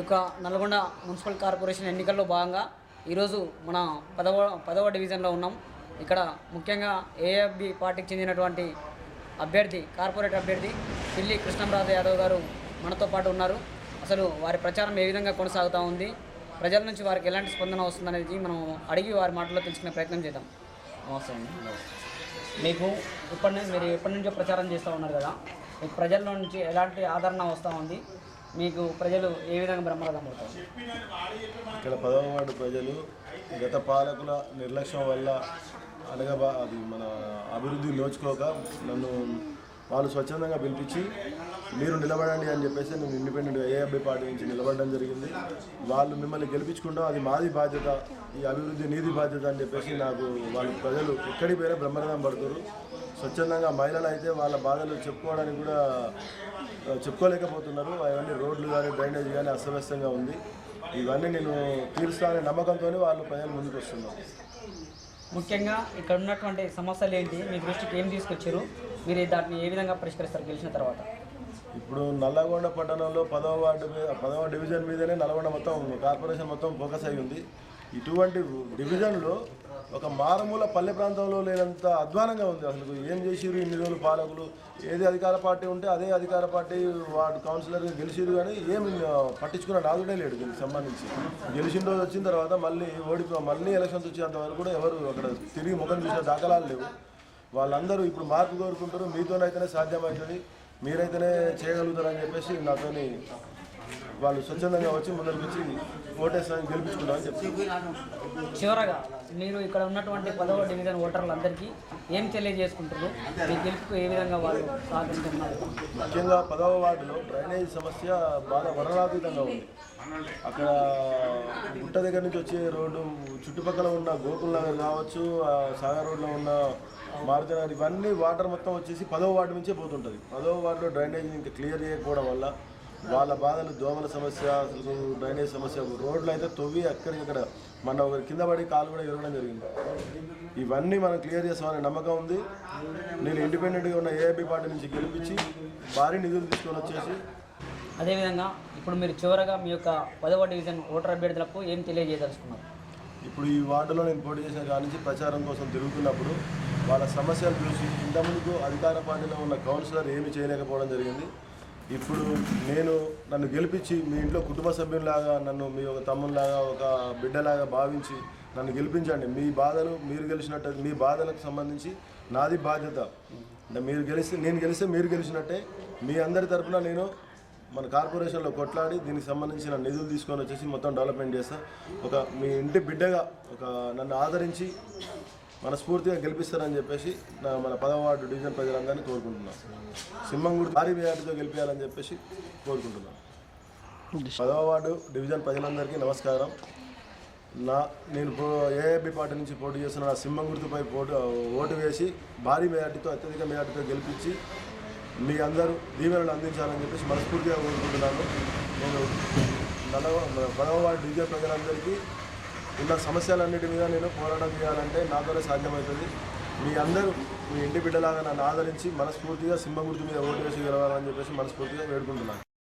యొక్క Nalgonda municipal corporation ఎన్నికల్లో భాగంగా ఈరోజు మన పదవ పదవ డివిజన్లో ఉన్నాం. ఇక్కడ ముఖ్యంగా ఏఎఫ్బి పార్టీకి చెందినటువంటి అభ్యర్థి కార్పొరేట్ అభ్యర్థి పిల్లి కృష్ణంరాజ యాదవ్ గారు మనతో పాటు ఉన్నారు. అసలు వారి ప్రచారం ఏ విధంగా కొనసాగుతూ ఉంది? ప్రజల నుంచి వారికి ఎలాంటి స్పందన వస్తుందనేది మనం అడిగి వారి మాటల్లో తెలుసుకునే ప్రయత్నం చేద్దాం. నమస్తే మీకు ఇప్పటి నుంచి మీరు ఎప్పటి నుంచో ప్రచారం చేస్తూ ఉన్నారు కదా. మీకు ప్రజల నుంచి ఎలాంటి ఆదరణ వస్తూ ఉంది? మీకు ప్రజలు ఏ విధంగా బ్రహ్మరథం అవుతారు ఇక్కడ పదవ వార్డు ప్రజలు గత పాలకుల నిర్లక్ష్యం వల్ల అనగా అది మన అభివృద్ధి నోచుకోక నన్ను వాళ్ళు స్వచ్ఛందంగా పిలిపించి మీరు నిలబడండి అని చెప్పేసి నేను ఇండిపెండెంట్గా ఏఎబ్బి పార్టీ నుంచి నిలబడడం జరిగింది. వాళ్ళు మిమ్మల్ని గెలిపించుకుంటాం అది మాది బాధ్యత ఈ అభివృద్ధి నీది బాధ్యత అని చెప్పేసి నాకు వాళ్ళు ప్రజలు ఎక్కడి పేరే బ్రహ్మరథం పడుతున్నారు స్వచ్ఛందంగా మహిళలు అయితే వాళ్ళ బాధలు చెప్పుకోవడానికి కూడా చెప్పుకోలేకపోతున్నారు. అవన్నీ రోడ్లు కానీ డ్రైనేజ్ కానీ అస్తవ్యస్తంగా ఉంది. ఇవన్నీ నేను తీరుస్తాననే నమ్మకంతో వాళ్ళు ప్రజలు ముందుకు వస్తున్నారు. ముఖ్యంగా ఇక్కడ ఉన్నటువంటి సమస్యలు ఏంటి మీ దృష్టికి ఏం తీసుకొచ్చారు మీరు దాన్ని ఏ విధంగా పరిష్కరిస్తారు గెలిచిన తర్వాత? ఇప్పుడు నల్లగొండ పట్టణంలో పదవ వార్డు పదవ డివిజన్ మీదనే నల్గొండ మొత్తం కార్పొరేషన్ మొత్తం ఫోకస్ అయి ఉంది. ఇటువంటి డివిజన్లో ఒక మారుమూల పల్లె ప్రాంతంలో లేనంత అధ్వానంగా ఉంది అసలు ఏం చేసిరు ఇన్ని రోజులు పాలకులు? ఏది అధికార పార్టీ ఉంటే అదే అధికార పార్టీ వార్డు కౌన్సిలర్ గెలిచిరు కానీ ఏం పట్టించుకున్న నాదుడే లేడు దీనికి సంబంధించి. గెలిచిన రోజు వచ్చిన తర్వాత మళ్ళీ ఓడిపో మళ్ళీ ఎలక్షన్స్ వచ్చేంత వరకు కూడా ఎవరు అక్కడ తిరిగి ముఖం చూసిన దాఖలాలు లేవు. వాళ్ళందరూ ఇప్పుడు మార్పు కోరుకుంటారు. మీతోనైతేనే సాధ్యమవుతుంది. మీరైతేనే చేయగలుగుతారని చెప్పేసి నాతోని వాళ్ళు స్వచ్ఛందంగా వచ్చి ముందరికి వచ్చి ఓటేస్తామని గెలిపించుకుంటామని చెప్తారు చివరగా మీరు ఇక్కడ ఉన్నటువంటి పదవ డివిజన్ ఓటర్లందరికీ ఏం తెలియజేసుకుంటారు మీ గెలుపుకు ఏ విధంగా వాళ్ళు సహకరిస్తున్నారు? ముఖ్యంగా పదవ వార్డులో డ్రైనేజ్ సమస్య బాగా వర్ణనాతీతంగా ఉంది. అక్కడ గుట్ట దగ్గర నుంచి వచ్చే రోడ్డు చుట్టుపక్కల ఉన్న గోకుల్ నగర్ కావచ్చు సాగర్ రోడ్లో ఉన్న మారుతి నగర్ ఇవన్నీ వాటర్ మొత్తం వచ్చేసి పదవ వార్డు నుంచే పోతుంటుంది. పదవ వార్డులో డ్రైనేజ్ ఇంకా క్లియర్ చేయకపోవడం వల్ల వాళ్ళ బాధలు దోమల సమస్య అసలు డ్రైనేజ్ సమస్య రోడ్లు అయితే తవ్వి అక్కడికక్కడ మన ఒకరి కింద పడి కాలు కూడా ఎరగడం జరిగింది. ఇవన్నీ మనం క్లియర్ చేస్తామనే నమ్మకం ఉంది. నేను ఇండిపెండెంట్గా ఉన్న ఏఐబి పార్టీ నుంచి గెలిపించి భారీ నిధులు తీసుకొని వచ్చేసి అదేవిధంగా ఇప్పుడు మీరు చివరగా మీ యొక్క పదవ డివిజన్ ఓటర్ అభ్యర్థులకు ఏం తెలియజేయదలుచుకున్నారు? ఇప్పుడు ఈ వార్డులో నేను పోటీ చేసిన కాడి నుంచి ప్రచారం కోసం తిరుగుతున్నప్పుడు వాళ్ళ సమస్యలు చూసి ఇంతకుముందుకు అధికార పార్టీలో ఉన్న కౌన్సిలర్ ఏమి చేయలేకపోవడం జరిగింది. ఇప్పుడు నేను నన్ను గెలిపించి మీ ఇంట్లో కుటుంబ సభ్యులాగా నన్ను మీ ఒక తమ్ముళ్ళలాగా ఒక బిడ్డలాగా భావించి నన్ను గెలిపించండి. మీ బాధలు మీరు గెలిచినట్టు మీ బాధలకు సంబంధించి నాది బాధ్యత. అంటే మీరు గెలిస్తే నేను గెలిస్తే మీరు గెలిచినట్టే. మీ అందరి తరఫున నేను మన కార్పొరేషన్లో కొట్లాడి దీనికి సంబంధించిన నిధులు తీసుకొని వచ్చేసి మొత్తం డెవలప్మెంట్ చేస్తా. ఒక మీ ఇంటి బిడ్డగా ఒక నన్ను ఆదరించి మనస్ఫూర్తిగా గెలిపిస్తారని చెప్పేసి నా మన పదవ వార్డు డివిజన్ ప్రజలందరినీ కోరుకుంటున్నాను సింహంగుడి భారీ మేయాటితో గెలిపించాలని చెప్పేసి కోరుకుంటున్నాను పదవ వార్డు డివిజన్ ప్రజలందరికీ నమస్కారం. నా నేను ఏఏబి పార్టీ నుంచి పోటీ చేస్తున్న నా సింహం గుర్తుపై పోటు ఓటు వేసి భారీ మేయాటితో అత్యధిక మేయాటితో గెలిపించి మీ అందరూ దీవెనలు అందించాలని చెప్పేసి మనస్ఫూర్తిగా కోరుకుంటున్నాను. నేను నలవ పదవ వార్డు డివిజన్ ప్రజలందరికీ ఉన్న సమస్యలన్నిటి మీద నేను పోరాటం చేయాలంటే నాతోనే సాధ్యమవుతుంది. మీ అందరూ మీ ఇంటి బిడ్డలాగా నన్ను ఆదరించి మనస్ఫూర్తిగా సింహ గుర్తు మీద ఓటు వేసి గెలవాలని చెప్పేసి మనస్ఫూర్తిగా వేడుకుంటున్నాను.